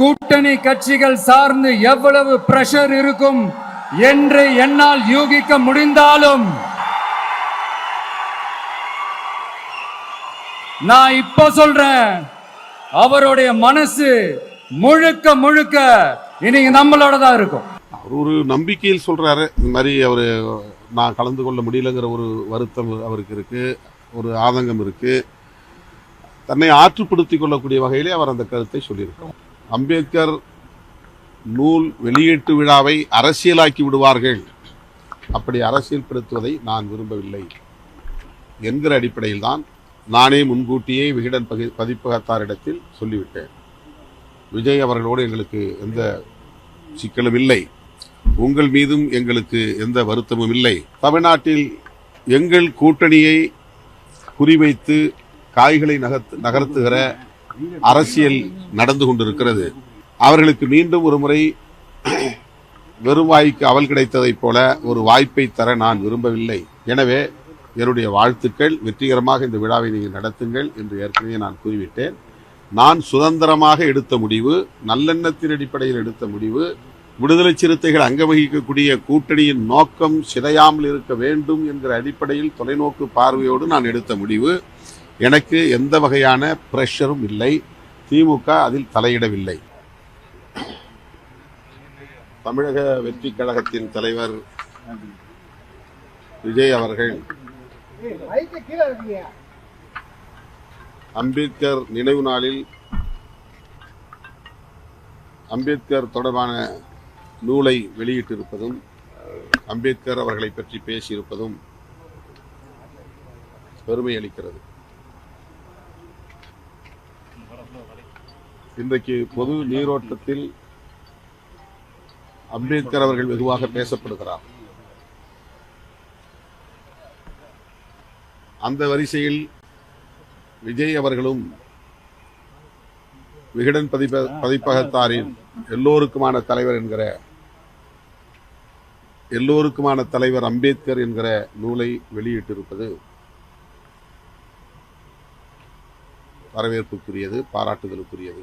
கூட்டணி கட்சிகள் சார்ந்து எவ்வளவு பிரஷர் இருக்கும் என்று என்னால் யூகிக்க முடிந்தாலும் நான் இப்ப சொல்றேன் அவருடைய மனசு முழுக்க முழுக்க இன்னைக்கு நம்மளோட தான் இருக்கும். அவர் ஒரு நம்பிக்கையில் சொல்றாரு இந்த மாதிரி அவர் நான் கலந்து கொள்ள முடியலங்கிற ஒரு வருத்தம் அவருக்கு இருக்கு ஒரு ஆதங்கம் இருக்கு. தன்னை ஆற்றுப்படுத்திக் கொள்ளக்கூடிய வகையிலே அவர் அந்த கருத்தை சொல்லியிருக்கிறார். அம்பேத்கர் நூல் வெளியீட்டு விழாவை அரசியலாக்கி விடுவார்கள். அப்படி அரசியல்படுத்துவதை நான் விரும்பவில்லை. என்கிற அடிப்படையில் தான் நானே முன்கூட்டியே விகடன் பகி பதிப்பகத்தாரிடத்தில் சொல்லிவிட்டேன். விஜய் அவர்களோடு எங்களுக்கு எந்த சிக்கலும் இல்லை. உங்கள் மீதும் எங்களுக்கு எந்த வருத்தமும் இல்லை. தமிழ்நாட்டில் எங்கள் கூட்டணியை குறிவைத்து காய்களை நகர்த்து நகர்த்துகிற அரசியல் நடந்து கொண்டிருக்கிறது. அவர்களுக்கு மீண்டும் ஒரு முறை வெறும் வாய்க்கு அவல் கிடைத்ததைப் போல ஒரு வாய்ப்பை தர நான் விரும்பவில்லை. எனவே என்னுடைய வாழ்த்துக்கள். வெற்றிகரமாக இந்த விழாவை நீங்கள் நடத்துங்கள் என்று ஏற்கனவே நான் கூறிவிட்டேன். நான் சுதந்திரமாக எடுத்த முடிவு நல்லெண்ணத்தின் அடிப்படையில் எடுத்த முடிவு விடுதலை சிறுத்தைகள் அங்க வகிக்கக்கூடிய கூட்டணியின் நோக்கம் சிதையாமல் இருக்க வேண்டும் என்கிற அடிப்படையில் தொலைநோக்கு பார்வையோடு நான் எடுத்த முடிவு. எனக்கு எந்த வகையான ப்ரெஷரும் இல்லை. திமுக அதில் தலையிடவில்லை. தமிழக வெற்றி கழகத்தின் தலைவர் விஜய் அவர்கள் அம்பேத்கர் நினைவு நாளில் அம்பேத்கர் தொடர்பான நூலை வெளியிட்டிருப்பதும் அம்பேத்கர் அவர்களை பற்றி பேசியிருப்பதும் பெருமை அளிக்கிறது. இன்றைக்கு பொது நீரோட்டத்தில் அம்பேத்கர் அவர்கள் வெகுவாக பேசப்படுகிறார். அந்த வரிசையில் விஜய் அவர்களும் விகடன் பதிப்ப பதிப்பகத்தாரின் எல்லோருக்குமான தலைவர் என்கிற எல்லோருக்குமான தலைவர் அம்பேத்கர் என்கிற நூலை வெளியிட்டிருப்பது வரவேற்புக்குரியது பாராட்டுதலுக்குரியது.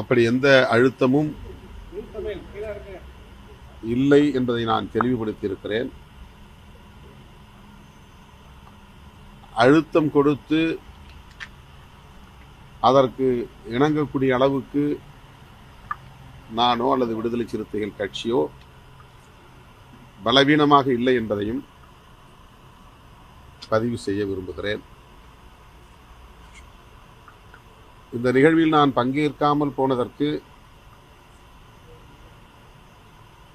அப்படி எந்த அழுத்தமும் இல்லை என்பதை நான் தெளிவுபடுத்தியிருக்கிறேன். அழுத்தம் கொடுத்து அதற்கு இணங்கக்கூடிய அளவுக்கு நானோ அல்லது விடுதலை சிறுத்தைகள் கட்சியோ பலவீனமாக இல்லை என்பதையும் பதிவு செய்ய விரும்புகிறேன். இந்த நிகழ்வில் நான் பங்கேற்காமல் போனதற்கு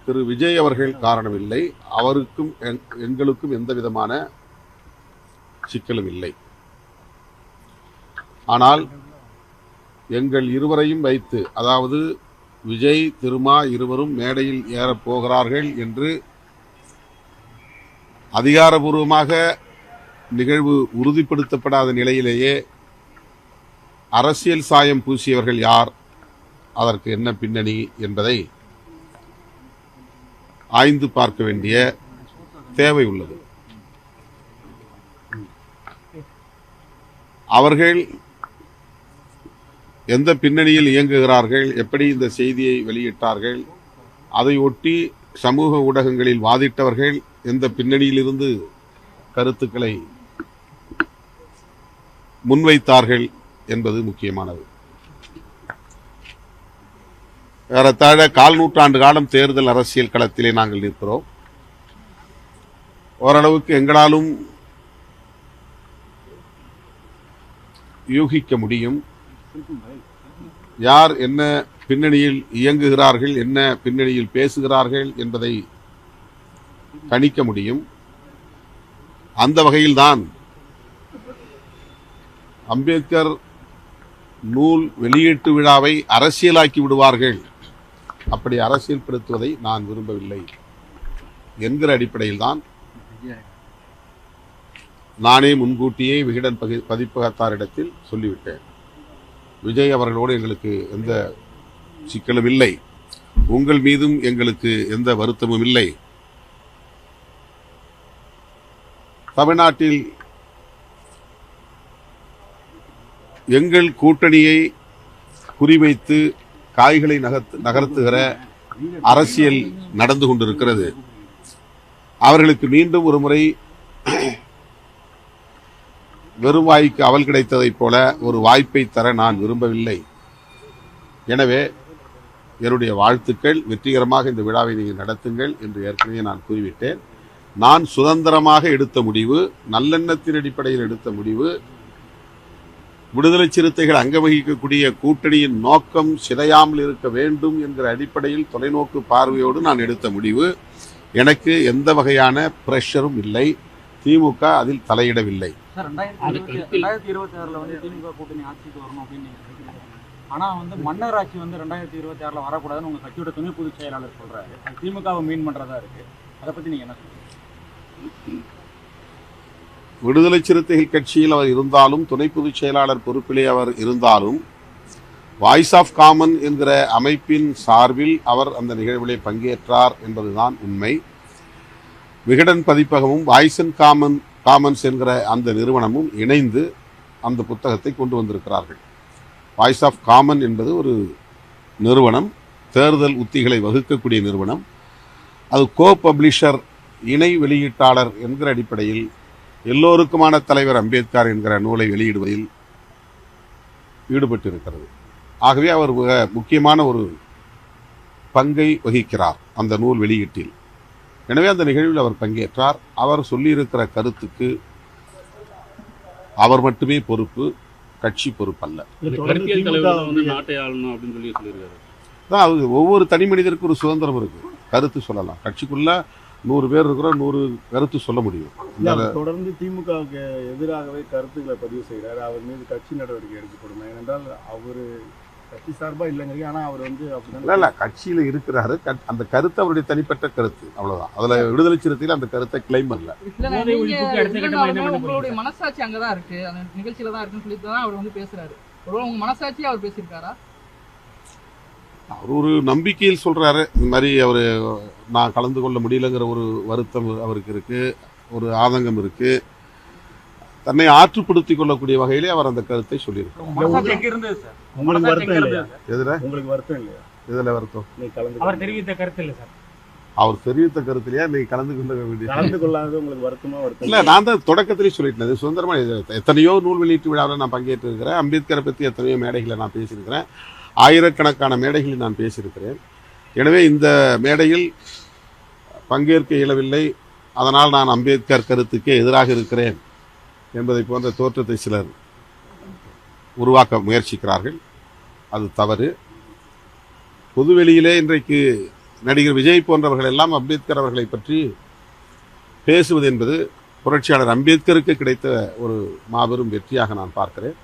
திரு விஜய் அவர்கள் காரணமில்லை. அவருக்கும் எங்களுக்கும் எந்த விதமான சிக்கலும் இல்லை. ஆனால் எங்கள் இருவரையும் வைத்து அதாவது விஜய் திருமா இருவரும் மேடையில் ஏறப் போகிறார்கள் என்று அதிகாரபூர்வமாக நிகழ்வு உறுதிப்படுத்தப்படாத நிலையிலேயே அரசியல் சாயம் பூசியவர்கள் யார்? அதற்கு என்ன பின்னணி என்பதை ஆய்ந்து பார்க்க வேண்டிய தேவை உள்ளது. அவர்கள் எந்த பின்னணியில் இயங்குகிறார்கள்? எப்படி இந்த செய்தியை வெளியிட்டார்கள்? அதை ஒட்டி சமூக ஊடகங்களில் வாதிட்டவர்கள் எந்த பின்னணியிலிருந்து கருத்துக்களை முன்வைத்தார்கள்? என்பது முக்கியமானது. ஏறத்தாழ கால் நூற்றாண்டு காலம் தேர்தல் அரசியல் களத்திலே நாங்கள் நிற்கிறோம். ஓரளவுக்கு எங்களாலும் யூகிக்க முடியும். யார் என்ன பின்னணியில் இயங்குகிறார்கள் என்ன பின்னணியில் பேசுகிறார்கள் என்பதை கணிக்க முடியும். அந்த வகையில்தான் அம்பேத்கர் நூல் வெளியீட்டு விழாவை அரசியலாக்கி விடுவார்கள். அப்படி அரசியல்படுத்துவதை நான் விரும்பவில்லை என்கிற அடிப்படையில் தான் நானே முன்கூட்டியே விகடன் பகி பதிப்பகத்தாரிடத்தில் சொல்லிவிட்டேன். விஜய் அவர்களோடு எங்களுக்கு எந்த சிக்கலும் இல்லை. உங்கள் மீதும் எங்களுக்கு எந்த வருத்தமும் இல்லை. தமிழ்நாட்டில் எங்கள் கூட்டணியை குறிவைத்து காய்களை நகர்த்து நகர்த்துகிற அரசியல் நடந்து கொண்டிருக்கிறது. அவர்களுக்கு மீண்டும் ஒரு முறை வெறும் வாய்க்கு அவல் கிடைத்ததைப் போல ஒரு வாய்ப்பை தர நான் விரும்பவில்லை. எனவே என்னுடைய வாழ்த்துக்கள். வெற்றிகரமாக இந்த விழாவை நீங்கள் நடத்துங்கள் என்று ஏற்கனவே நான் கூறிவிட்டேன். நான் சுதந்திரமாக எடுத்த முடிவு நல்லெண்ணத்தின் அடிப்படையில் எடுத்த முடிவு விடுதலை சிறுத்தைகள் அங்க வகிக்கக்கூடிய கூட்டணியின் நோக்கம் சிதையாமல் இருக்க வேண்டும் என்கிற அடிப்படையில் தொலைநோக்கு பார்வையோடு நான் எடுத்த முடிவு. எனக்கு எந்த வகையான பிரஷரும் இல்லை. திமுக அதில் தலையிடவில்லை. ஆறுல வந்து ஆனா வந்து மன்னர் ஆட்சி வந்து ரெண்டாயிரத்தி இருபத்தி ஆறுல வரக்கூடாதுன்னு உங்க கட்சியோட துணை பொதுச் செயலாளர் சொல்றாரு. அது திமுகவை மீன் பண்றதா இருக்கு. அதை பத்தி நீங்க என்ன சொல்றீங்க? விடுதலை சிறுத்தைகள் கட்சியில் அவர் இருந்தாலும் துணை பொதுச் செயலாளர் பொறுப்பிலே அவர் இருந்தாலும் வாய்ஸ் ஆஃப் காமன் என்கிற அமைப்பின் சார்பில் அவர் அந்த நிகழ்விலே பங்கேற்றார் என்பதுதான் உண்மை. விகடன் பதிப்பகமும் வாய்ஸ் அண்ட் காமன் காமன்ஸ் என்கிற அந்த நிறுவனமும் இணைந்து அந்த புத்தகத்தை கொண்டு வந்திருக்கிறார்கள். வாய்ஸ் ஆஃப் காமன் என்பது ஒரு நிறுவனம் தேர்தல் உத்திகளை வகுக்கக்கூடிய நிறுவனம். அது கோ பப்ளிஷர் இணை வெளியீட்டாளர் என்கிற அடிப்படையில் எல்லோருக்குமான தலைவர் அம்பேத்கர் என்கிற நூலை வெளியிடுவதில் ஈடுபட்டிருக்கிறது. ஆகவே அவர் மிக முக்கியமான ஒரு பங்கை வகிக்கிறார் அந்த நூல் வெளியீட்டில். எனவே அந்த நிகழ்வில் அவர் பங்கேற்றார். அவர் சொல்லியிருக்கிற கருத்துக்கு அவர் மட்டுமே பொறுப்பு கட்சி பொறுப்பல்ல. அது ஒவ்வொரு தனி மனிதருக்கும் ஒரு சுதந்திரம் இருக்கு. கருத்து சொல்லலாம். கட்சிக்குள்ள நூறு பேர் இருக்கிறோம் நூறு கருத்து சொல்ல முடியும். தொடர்ந்து திமுகவுக்கு எதிராகவே கருத்துக்களை பதிவு செய்கிறார் அவர் மீது கட்சி நடவடிக்கை எடுக்கப்படும். ஏனென்றால் அவர் கட்சி சார்பா இல்லைங்க ஆனா அவர் வந்து இல்ல அப்படிதான் இல்ல கட்சியில இருக்கிறாரு. அந்த கருத்து அவருடைய தனிப்பட்ட கருத்து. அவ்வளவுதான். அதுல விடுதலை சிறுத்தையில் அந்த கருத்தை கிளைம் பண்ணல. உங்களுடைய மனசாட்சி அங்கதான் இருக்கு. அந்த நிகழ்ச்சியில தான் இருக்குன்னு சொல்லிட்டு தான் அவர் வந்து பேசுறாரு. ஒருவேளை உங்க மனசாட்சி அவர் பேசியிருக்காரா? அவர் ஒரு நம்பிக்கையில் சொல்றாரு. இந்த மாதிரி அவரு நான் கலந்து கொள்ள முடியலங்கிற ஒரு வருத்தம் அவருக்கு இருக்கு. ஒரு ஆதங்கம் இருக்கு. தன்னை ஆற்றுப்படுத்திக் கொள்ளக்கூடிய வகையிலே அவர் அந்த கருத்தை சொல்லியிருக்கார். உங்களுக்கு வருத்தம் இல்லையா? எதுல? உங்களுக்கு வருத்தம் இல்லையா? எதுல வருத்தம்? நீ கலந்து அவர் தெரிவித்த கருத்து இல்ல சார். அவர் தெரிவித்த கருத்திலேயே நீ கலந்து கொள்ள வேண்டிய கலந்து கொள்ளாதது உங்களுக்கு வருத்தமா வருத்தம்? இல்ல நான் தான் தொடக்கத்திலே சொல்லிட்டேன். சுதந்திரமா எத்தனையோ நூல் வெளியீட்டு விழாவில் நான் பங்கேற்றிருக்கிறேன். அம்பேத்கரை பற்றி எத்தனையோ மேடைகளை நான் பேசியிருக்கிறேன். ஆயிரக்கணக்கான மேடைகளில் நான் பேசியிருக்கிறேன். எனவே இந்த மேடையில் பங்கேற்க இயலவில்லை. அதனால் நான் அம்பேத்கர் கருத்துக்கே எதிராக இருக்கிறேன் என்பதை போன்ற தோற்றத்தை சிலர் உருவாக்க முயற்சிக்கிறார்கள். அது தவறு. பொதுவெளியிலே இன்றைக்கு நடிகர் விஜய் போன்றவர்கள் எல்லாம் அம்பேத்கர் அவர்களை பற்றி பேசுவது என்பது புரட்சியாளர் அம்பேத்கருக்கு கிடைத்த ஒரு மாபெரும் வெற்றியாக நான் பார்க்கிறேன்.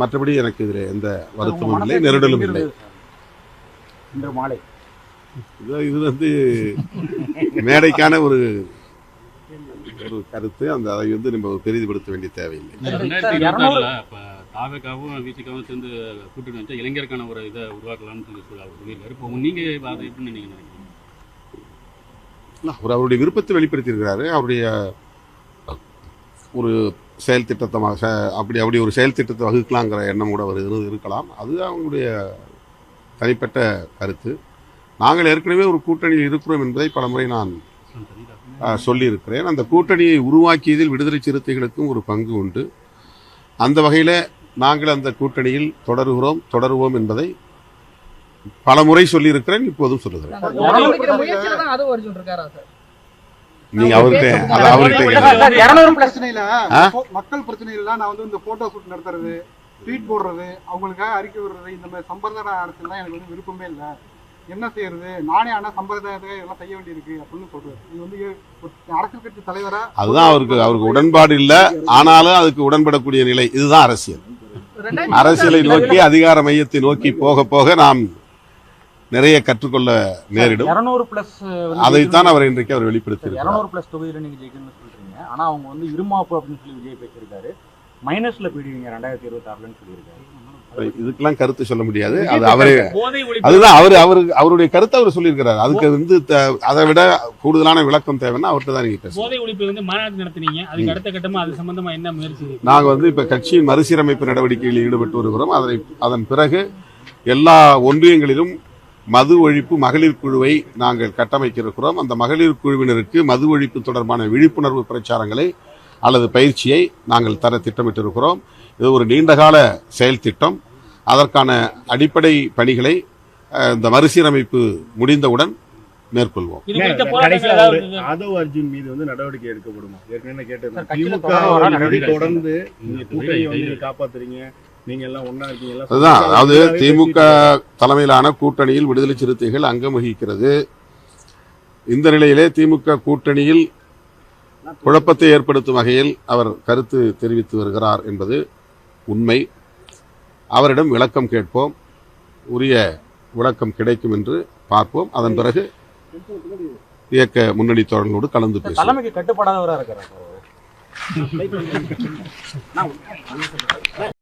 மற்றபடி எனக்கு இதில் எந்த வருத்தமும் இல்லை நெருடலும் இல்லை? இன்று மாலை. இது வந்து மேடைக்கான ஒரு ஒரு கருத்து. அந்த அதை வந்து நம்ம பெரிதுபடுத்த வேண்டிய தேவையில்லை. தாவேக்காவும் விசிகாவும் சேர்ந்து கூட்டணி வச்சா இளைஞருக்கான ஒரு இதை உருவாக்கலாம்னு சொல்லி சொல்லியிருக்காரு. இப்போ நீங்க அதை எப்படி நினைக்கிறீங்க? அவர் அவருடைய விருப்பத்தை வெளிப்படுத்தியிருக்கிறாரு. அவருடைய ஒரு செயல் திட்டத்தமாக அப்படி அப்படி ஒரு செயல் திட்டத்தை வகுக்கலாங்கிற எண்ணம் கூட அவர் இரு- இருக்கலாம். அது அவங்களுடைய தனிப்பட்ட கருத்து. நாங்கள் ஏற்கனவே ஒரு கூட்டணியில் இருக்கிறோம் என்பதை பலமுறை நான் சொல்லியிருக்கிறேன். அந்த கூட்டணியை உருவாக்கியதில் விடுதலை சிறுத்தைகளுக்கும் ஒரு பங்கு உண்டு. அந்த வகையில் நாங்கள் அந்த கூட்டணியில் தொடருகிறோம் தொடருவோம் என்பதை பல முறை சொல்லியிருக்கிறேன் இப்போதும் சொல்லுகிறேன். நீங்க அவர்கிட்ட அது அவர்கிட்ட இருநூறு plus பிரச்சனையில மக்கள் நான் வந்து இந்த போட்டோ ஷூட் நடத்துறது ட்வீட் போடுறது அவங்களுக்காக அறிக்கை விடுறது இந்த மாதிரி சம்பிரதாய அரசியல்லாம் எனக்கு வந்து விருப்பமே இல்லை. என்ன செய்யறது? நானே ஆனா சம்பிரதாயத்தை எல்லாம் செய்ய வேண்டியிருக்கு அப்படின்னு சொல்றாரு இது வந்து அரசியல் கட்சி தலைவரா? அதுதான் அவருக்கு அவருக்கு உடன்பாடு இல்ல. ஆனாலும் அதுக்கு உடன்படக்கூடிய நிலை. இதுதான் அரசியல். அரசியலை நோக்கி அதிகார மையத்தை நோக்கி போக போக நாம் நிறைய கற்றுக்கொள்ள நேரிடும். இருநூறு பிளஸ் அதைத்தான் அவர் இன்றைக்கு அவர் வெளிப்படுத்தியிருக்கிறார். இருநூறு பிளஸ் தொகுதியில நீங்க ஜெயிக்கணும்னு சொல்றீங்க. ஆனா அவங்க வந்து இருமாப்பு அப்படின்னு சொல்லி விஜய் பேசியிருக்காரு மைனஸ்ல போயிடுவீங்க ரெண்டாயிரத்தி இருபத்தி ஆறுலன்னு சொல்லியிருக்காரு இதுக்கெல்லாம் கருத்து சொல்ல முடியாது. அது அவரே அதுதான் அவர் அவரு அவருடைய கருத்தை அவர் சொல்லியிருக்கிறார். அதுக்கு வந்து அதை விட கூடுதலான விளக்கம் தேவைன்னா அவர்கிட்ட தான் நீங்க போதை ஒழிப்பு வந்து மாநாடு நடத்துனீங்க. அதுக்கு அடுத்த கட்டமா அது சம்பந்தமா என்ன முயற்சி நாங்க வந்து இப்ப கட்சியின் மறுசீரமைப்பு நடவடிக்கைகளில் ஈடுபட்டு வருகிறோம். அதனை அதன் பிறகு எல்லா ஒன்றியங்களிலும் மது ஒழிப்பு மகளிர் குழுவை நாங்கள் கட்டமைக்க இருக்கிறோம் அந்த மகளிர் குழுவினருக்கு மது ஒழிப்பு தொடர்பான விழிப்புணர்வு பிரச்சாரங்களை அல்லது பயிற்சியை நாங்கள் தர திட்டமிட்டிருக்கிறோம். இது ஒரு நீண்டகால செயல் திட்டம். அதற்கான அடிப்படை பணிகளை இந்த மறுசீரமைப்பு முடிந்தவுடன் மேற்கொள்வோம். ஆதவ் அர்ஜுன் மீது வந்து நடவடிக்கை எடுக்கப்படுமா. ஏற்கனவே கட்சியில திமுக தொடர்ந்து வந்து கூட்டணி காப்பாத்துறீங்க. நீங்க எல்லாம் ஒண்ணா இருக்கீங்க எல்லாம் அதுதான் அதாவது திமுக தலைமையிலான கூட்டணியில் விடுதலை சிறுத்தைகள் அங்கம் வகிக்கிறது. இந்த நிலையிலே திமுக கூட்டணியில் குழப்பத்தை ஏற்படுத்தும் வகையில் அவர் கருத்து தெரிவித்து வருகிறார் என்பது உண்மை. அவரிடம் விளக்கம் கேட்போம். உரிய விளக்கம் கிடைக்கும் என்று பார்ப்போம். அதன் பிறகு இயக்க முன்னணி தோழர்களோடு கலந்து பேசுவோம். தலைமைக்கு கட்டுப்படாதவரா இருக்கிறார். சார் அவரு.